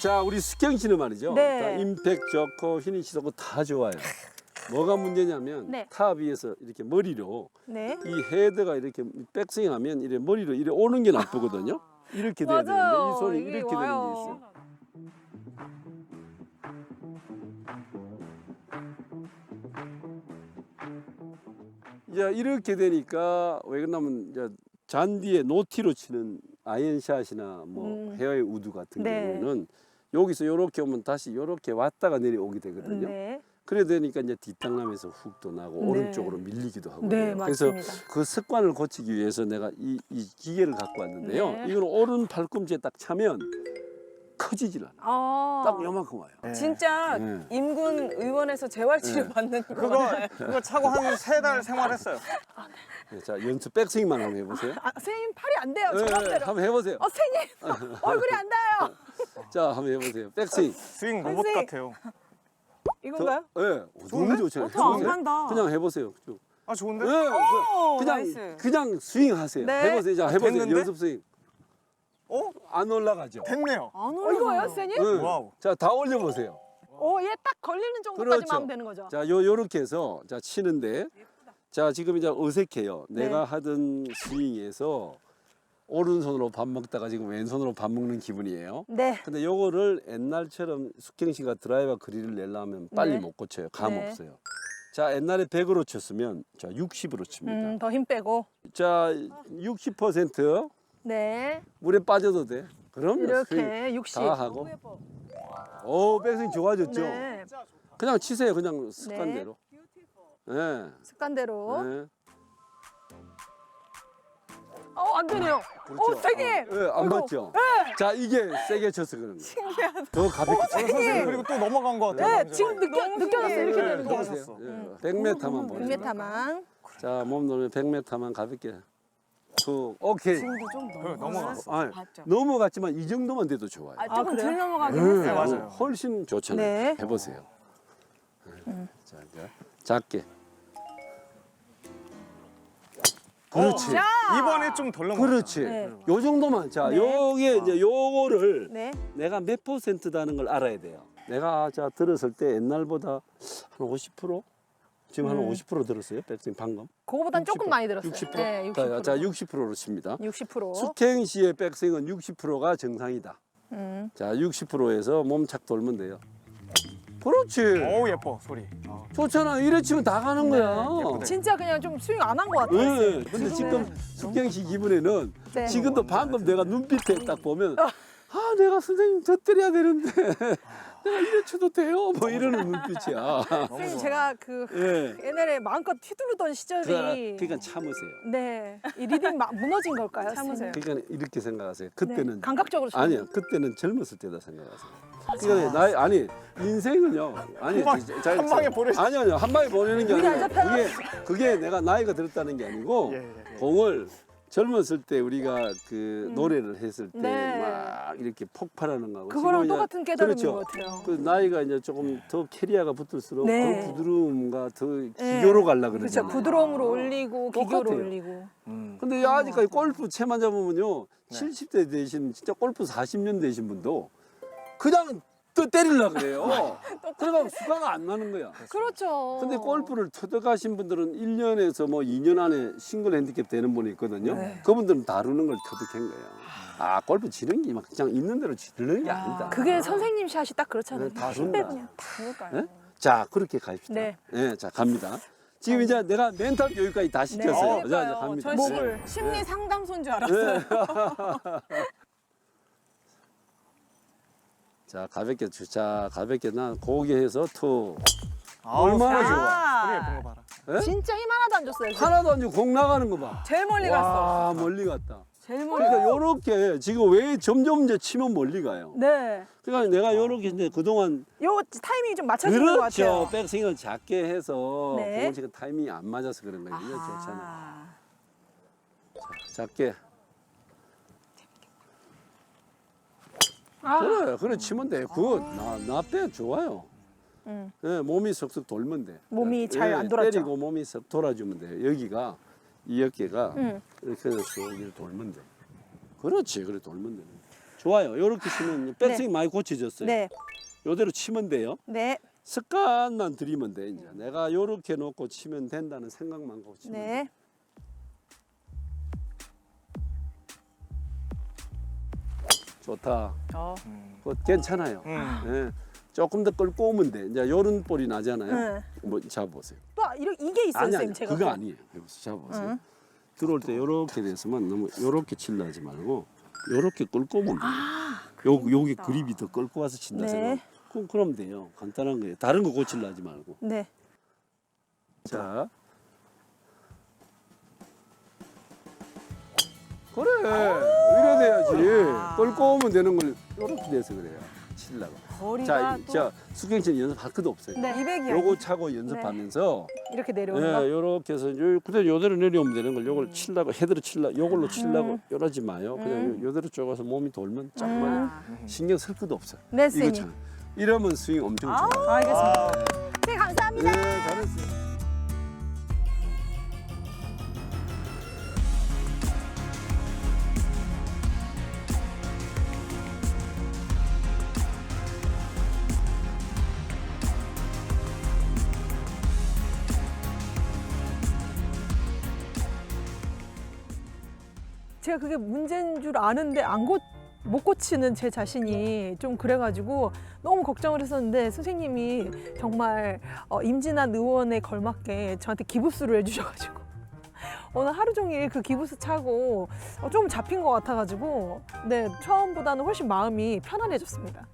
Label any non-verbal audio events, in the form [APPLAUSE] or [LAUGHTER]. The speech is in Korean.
자, 우리 숙경 씨는 말이죠. 네. 다 임팩 좋고 휘니시 좋고 다 좋아요. 뭐가 문제냐면 네. 탑 위에서 이렇게 머리로 네. 이 헤드가 이렇게 백스윙 하면 이래 머리로 이래 오는 게 나쁘거든요. 이렇게 돼야 되는데 맞아요. 이 손이 이게 이렇게 되는 게 와요. 있어. 이제 이렇게 되니까 왜 그러냐면 이제 잔디에 노티로 치는 아이언샷이나 뭐 음. 헤어의 우드 같은 네. 경우에는 여기서 요렇게 오면 다시 요렇게 왔다가 내려오게 되거든요. 네. 그래 되니까 이제 뒷땅나면서 훅도 나고 네. 오른쪽으로 밀리기도 하고 네. 그래서. 그 습관을 고치기 위해서 내가 이, 이 기계를 갖고 왔는데요. 네. 이거는 오른 팔꿈치에 딱 차면 커지질 않아. 아. 딱 요만큼 와요. 네. 진짜 네. 임군 의원에서 재활치료 네. 받는 거 그거 그거 차고 한 세 달 생활했어요. 네, 자 연습 백스윙만 한번 해보세요. 아, 선생님 팔이 안 돼요. 네, 저 네. 한번 해보세요. 어, 선생님 [LAUGHS] 얼굴이 안 닿아요. 자 한번 해보세요. 백스윙. 스윙 로봇 선생님. 같아요. 이건가요? 저, 네, 어, 너무 좋죠. 어, 해보세요. 간다. 그냥 해보세요. 쭉. 아 좋은데? 네, 오, 그냥 나이스. 그냥 스윙 하세요. 네. 해보세요. 자 해보세요. 됐는데? 연습 스윙. 어? 안 올라가죠. 됐네요. 안 어, 이거예요, 선생님? 네. 와우. 자 다 올려보세요. 어, 얘딱 걸리는 정도까지만 그렇죠. 하면 되는 거죠. 자, 요 요렇게 해서 자 치는데 자 지금 이제 어색해요. 네. 내가 하던 스윙에서 오른손으로 밥 먹다가 지금 왼손으로 밥 먹는 기분이에요. 네. 근데 요거를 옛날처럼 숙경 씨가 드라이버 거리를 내려면 빨리 네. 못 고쳐요. 감 네. 없어요. 자, 옛날에 100으로 쳤으면 자, 60으로 칩니다. 음, 더 힘 빼고. 자, 60% 네. 물에 빠져도 돼. 그럼 이렇게 60. 다 하고. 오, 백스윙 좋아졌죠? 네. 그냥 치세요. 그냥 습관대로. 네. 습관대로. 네. 어, 안 되네요. 그렇죠. 어, 선생님. 어, 예, 안 아이고. 맞죠? 자, 이게 세게 쳐서 그런 거예요. 신기하다. 더 가볍게 쳐서. 선생님 그리고 또 넘어간 것 같아요. 네, 방금 지금 전에. 느껴, 느껴졌어요. 이렇게 네, 되는 거. 예. 100m만 보내. 100m만. 자, 몸 돌면 100m만 가볍게. 툭. 오케이. 지금도 좀 그래, 넘어갔어. 아니, 봤죠? 넘어갔지만 이 정도만 돼도 좋아요. 아, 조금 그래요? 덜 넘어가긴 네, 했어요. 맞아요. 훨씬 좋잖아요. 네. 해보세요. 네. 자, 이제 작게. 그렇지. 자. 이번에 좀 덜 넘어갔어. 그렇지. 네. 요 정도만. 자, 네. 요게 이제 요거를 네. 내가 몇 퍼센트다는 걸 알아야 돼요. 내가 자 들었을 때 옛날보다 한 50%? 지금 한 음. 50% 들었어요. 백스윙 방금. 그거보단 조금 많이 들었어요. 60%? 네, 자, 60%. 자, 60%로 칩니다. 60%. 숙행 씨의 백스윙은 60%가 정상이다. 음. 자, 60%에서 몸 착 돌면 돼요. 그렇지. 어우 예뻐 소리. 어. 좋잖아. 이래 치면 다 가는 거야. 예쁘네. 진짜 그냥 좀 스윙 안 한 것 같아요. 네. 근데 지금 숙경 씨 기분에는 네. 지금도 방금 내가 눈빛에 딱 보면 아 내가 선생님 저 때려야 되는데 [LAUGHS] 내가 이래 쳐도 돼요 뭐 이러는 눈빛이야. [LAUGHS] 선생님 제가 그 예. 옛날에 마음껏 휘두르던 시절이 그러니까 참으세요. 네. 이 리듬 막 무너진 걸까요? 참으세요. 그러니까 이렇게 생각하세요. 네. 그때는 감각적으로 아니요. 그때는 젊었을 때다 생각하세요. 그러니까 나이 아니 인생은요. 아니 한 방에 보내- 아니 아니요. 한 방에 보내는 게 아니고? 그게 그게 내가 나이가 들었다는 게 아니고 예, 예, 예. 공을 젊었을 때 우리가 그 노래를 했을 때막 음. 네. 이렇게 폭발하는 거하고 그거랑 지금은 똑같은 깨달음인 그렇죠. 것 같아요. 그 나이가 이제 조금 더 캐리어가 붙을수록 네. 더 부드러움과 더 네. 기교로 가려 그러죠. 그렇죠. 부드러움으로 올리고 기교로 똑같아요. 올리고. 음. 근데 아직까지 골프 채만 잡으면요. 네. 70대 되신 진짜 골프 40년 되신 분도 그냥 또 때리려 그래요. [LAUGHS] 그러니까 수가가 안 나는 거야. 그렇죠. 근데 골프를 터득하신 분들은 1년에서 뭐 2년 안에 싱글 핸디캡 되는 분이 있거든요. 네. 그분들은 다루는 걸 터득한 거예요. 아, 골프 치는 게 막 그냥 있는 대로 치는 게 아 니다. 그게 선생님 샷이 딱 그렇잖아요. 네, 다. 빼고 그냥. 그러니까요. 네? 자, 그렇게 가십시다. 네. 네, 자, 갑니다. 지금 이제 내가 멘탈 교육까지 다 시켰어요. 자, 이제 그러니까요. 갑니다. 저 네. 목을. 심리 상담소인 줄 알았어요. [LAUGHS] 자, 가볍게 주자. 가볍게 난 고개 해서 투. 아우, 얼마나 좋아. 좋아. 소리 예쁜 거 봐라. 예? 진짜 힘 하나도 안 줬어요. 지금. 하나도 안 주고 공 나가는 거 봐. 제일 멀리 갔어. 와, 멀리 갔다. 제일 멀리. 그러니까 요렇게 지금 왜 점점 이제 치면 멀리 가요. 네. 그러니까 내가 요렇게 이제 그동안 요 타이밍이 좀 맞춰지는 것 그렇죠. 같아요. 백스윙을 작게 해서 네. 공을 지금 타이밍이 안 맞아서 그런 거예요. 이거 좋잖아. 아. 작게. 그래, 그래 치면 돼. 그거 나나빼 좋아요. 음. 네, 몸이 석석 돌면 돼. 몸이 잘안 네, 돌았죠. 때리고 몸이 석 돌아주면 돼. 여기가 이 어깨가 음. 이렇게 해서 쭉 이렇게 돌면 돼. 그렇지, 그래 돌면 돼. 좋아요. 요렇게 치면 백스윙 많이 고쳐졌어요. 네. 요대로 치면 돼요. 네. 습관만 들이면 돼 이제. 내가 요렇게 놓고 치면 된다는 생각만 갖고 치면 돼. 네. 좋다. 어. 그거 괜찮아요. 음. 예. 조금 더 끌고 오면 돼. 이제 요런 볼이 나잖아요. 네. 뭐 잡아보세요. 또 이런 이게 있어요, 아니 아니 선생님. 제가. 그거 아니에요. 여기서 잡아보세요. 응. 들어올 때 요렇게 돼서만 너무 요렇게 칠라 하지 말고 요렇게 끌고 오면 돼요. 요 여기 그립이 더 끌고 와서 친다 아, 네. 생각. 그럼 그럼 돼요. 간단한 거예요. 다른 거 고칠라 하지 말고. 네. 자. 그래. 끌고 오면 되는 걸 요렇게 돼서 그래요. 칠라고. 거리가 자, 또 자 수경씨 연습할 것도 없어요. 네. 200이야. 요거 차고 연습하면서 이렇게 내려오는 거. 예, 요렇게 해서 요 그대로 요대로 내려오면 되는 걸 요걸 칠라고 헤드로 칠라 요걸로 칠라고 이러지 마요. 그냥 요- 요대로 쪼가서 몸이 돌면 짝만 신경 쓸 것도 없어요. 네, 이거 선생님. 참 이러면 스윙 엄청 좋아요. 알겠습니다. 네. 제가 그게 문제인 줄 아는데 안 고, 못 고치는 제 자신이 좀 그래가지고 너무 걱정을 했었는데 선생님이 정말 어, 임진한 의원에 걸맞게 저한테 기부스를 해주셔가지고 [LAUGHS] 오늘 하루 종일 그 기부스 차고 어, 좀 잡힌 것 같아가지고 네 처음보다는 훨씬 마음이 편안해졌습니다.